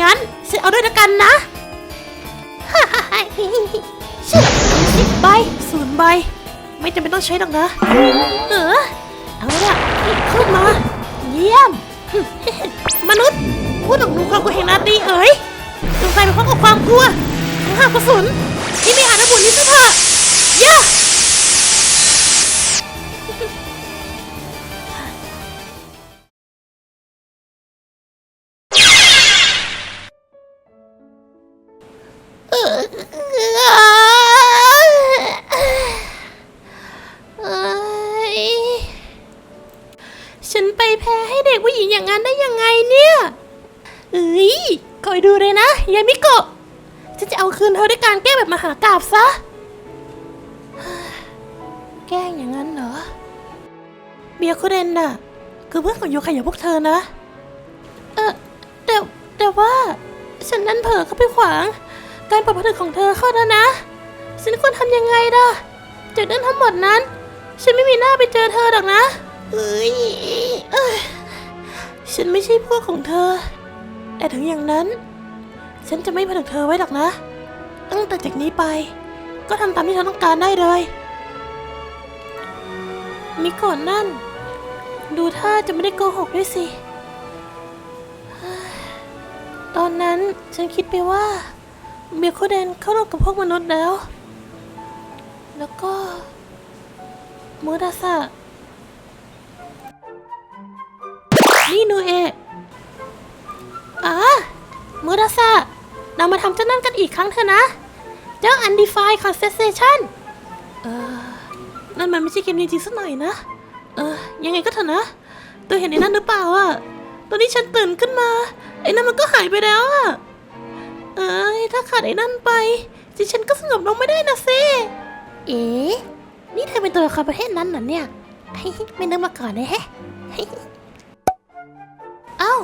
งั้นฉันเอาด้วยละกันนะฮ่าฮ่าฮ่าฮิฮิฮิชิสิบใบศูนย์ใบ ไม่จำเป็นต้องใช้หรอกนะ เออ เอาละเข้ามา เยี่ยม มนุษย์พูดถึงดูความกลัวแห่งนาตีเอ๋ยจงกลายเป็นพร้อมกับความกลัว หากกระสุนที่ไม่อาจระบุญนี้ซะเถอะย่าฉันไปแพ้ให้เด็กผู้หญิงอย่างนั้นได้ยังไงเนี่ยเอ้ยคอยดูเลยนะยายมิโกะ ฉันจะเอาคืนเธอด้วยการแกล้งแบบมหากราบซะ แกล้งอย่างนั้นเหรอ เบียร์คุเรนน่ะ คือเพื่อนของโยคายอย่างพวกเธอนะ เออแต่แต่ว่า ฉันนั้นเผลอเข้าไปขวาง การเปิดผนึกของเธอเข้าแล้วนะ ฉันควรทำยังไงล่ะ จากเรื่องทั้งหมดนั้น ฉันไม่มีหน้าไปเจอเธอหรอกนะเอ้ยเอ้ยฉันไม่ใช่พวกของเธอ แต่ถึงอย่างนั้น ฉันจะไม่ผนึกเธอไว้หรอกนะ ตั้งแต่จากนี้ไป ก็ทำตามที่เธอต้องการได้เลย มิโกะนั่น ดูท่าจะไม่ได้โกหกด้วยสิ ตอนนั้นฉันคิดไปว่าเบียโคเดนเข้าร่วมกับพวกมนุษย์แล้ว แล้วก็มูดาสะนี่นูเอะอ่ามูดาสะ เรามาทำเจ้านั่นกันอีกครั้งเถอะนะ เจ้า Undefined Concentration เออ นั่นมันไม่ใช่เกมจริงๆสักหน่อยนะ เออ ยังไงก็เถอะนะ ตัวเห็นไอ้นั่นหรือเปล่าอะตอนนี้ฉันตื่นขึ้นมา ไอ้นั่นมันก็หายไปแล้วอะเอ้ยถ้าขาดไอ้นั่นไปจิตฉันก็สงบลงไม่ได้นะเซเอ๋นี่เธอเป็นตัวละครประเภทนั้นเหรอเนี่ย ไม่นึกมาก่อนเลยแฮะเอ้า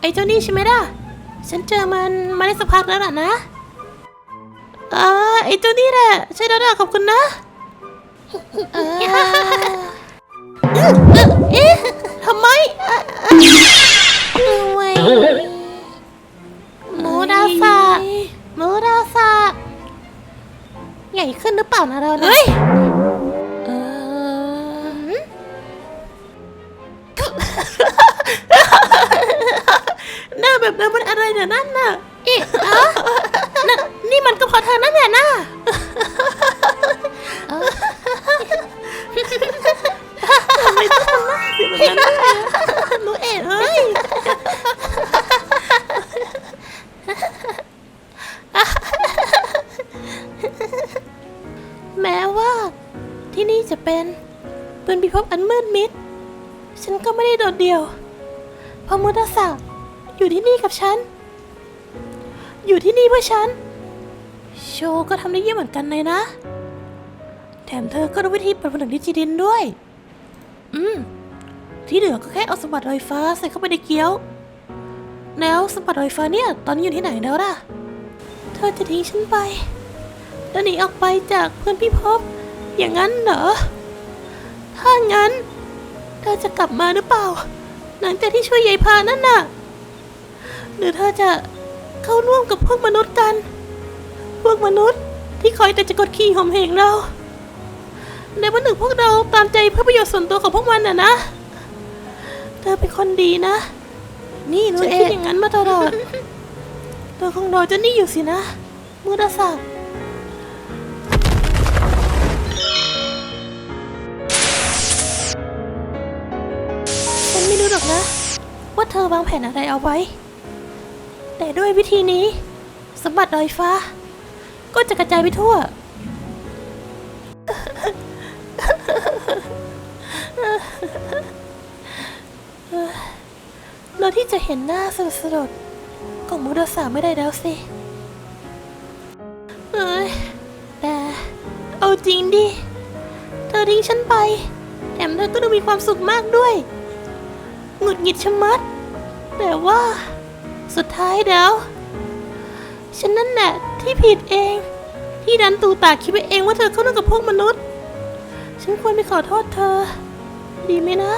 ไอ้เจ้านี่ใช่ไหมล่ะ ฉันเจอมันมาได้สักพักแล้วล่ะนะอ่าไอ้เจ้านี่แหละใช่แล้วล่ะขอบคุณนะเออเอ๊ะทำไมเว้ยโมดาซาโมดาซาใหญ่ขึ้นหรือเปล่านะเราเฮ้ย แบบนั้นมันอะไรเนี่ยนั่นน่ะเอ๊ะอะน่ะนี่มันก็เพอเธอนั่นแหละน่ะทำไมต้องทำหน้าสิแบบนั้นด้วยอะหนูเอ๋เอ้ย แม้ว่า ที่นี่จะเป็นเป็นพิภพอันมืดมิด ฉันก็ไม่ได้โดดเดี่ยวเพราะมุตสะ อยู่ที่นี่กับฉัน อยู่ที่นี่เพื่อฉัน โชก็ทำได้เยี่ยมเหมือนกันเลยนะ แถมเธอก็รู้วิธีเปิดผนึกดิจิดินด้วย อืม ที่เหลือก็แค่เอาสมบัติลอยฟ้าใส่เข้าไปในเกี๊ยว แล้วสมบัติลอยฟ้าเนี่ย ตอนนี้อยู่ที่ไหนแล้วล่ะ เธอจะทิ้งฉันไป แล้วหนีออกไปจากเพื่อนพี่พบ อย่างนั้นเหรอ ถ้างั้น เธอจะกลับมาหรือเปล่า หลังจากที่ช่วยยายพานั่นน่ะ หรือเธอจะเข้าร่วมกับพวกมนุษย์กัน พวกมนุษย์ที่คอยแต่จะกดขี่ข่มเหงเรา ในวันหนึ่งพวกเราตามใจเพื่อประโยชน์ส่วนตัวของพวกมันน่ะนะ เธอเป็นคนดีนะ นี่หนูเองคิดอย่างนั้นมาตลอด เธอคงรอเจานี่อยู่สินะ มือดาศักดิ์ฉันไม่รู้หรอกนะ ว่าเธอวางแผนอะไรเอาไว้ แต่ด้วยวิธีนี้ สมบัติลอยฟ้า ก็จะกระจายไปทั่ว เราที่จะเห็นหน้าสลดสลดๆของมุดาสาไม่ได้แล้วสิเอ้ยแต่เอาจริงดิ เธอทิ้งฉันไป แถมเธอก็ดูมีความสุขมากด้วย หงุดหงิดชะมัด แต่ว่า ท้ายแล้ว ฉันนั่นแหละที่ผิดเอง ที่ดันตูตาคิดไปเองว่าเธอเข้านั่งกับพวกมนุษย์ ฉันควรไปขอโทษเธอ ดีไหมนะ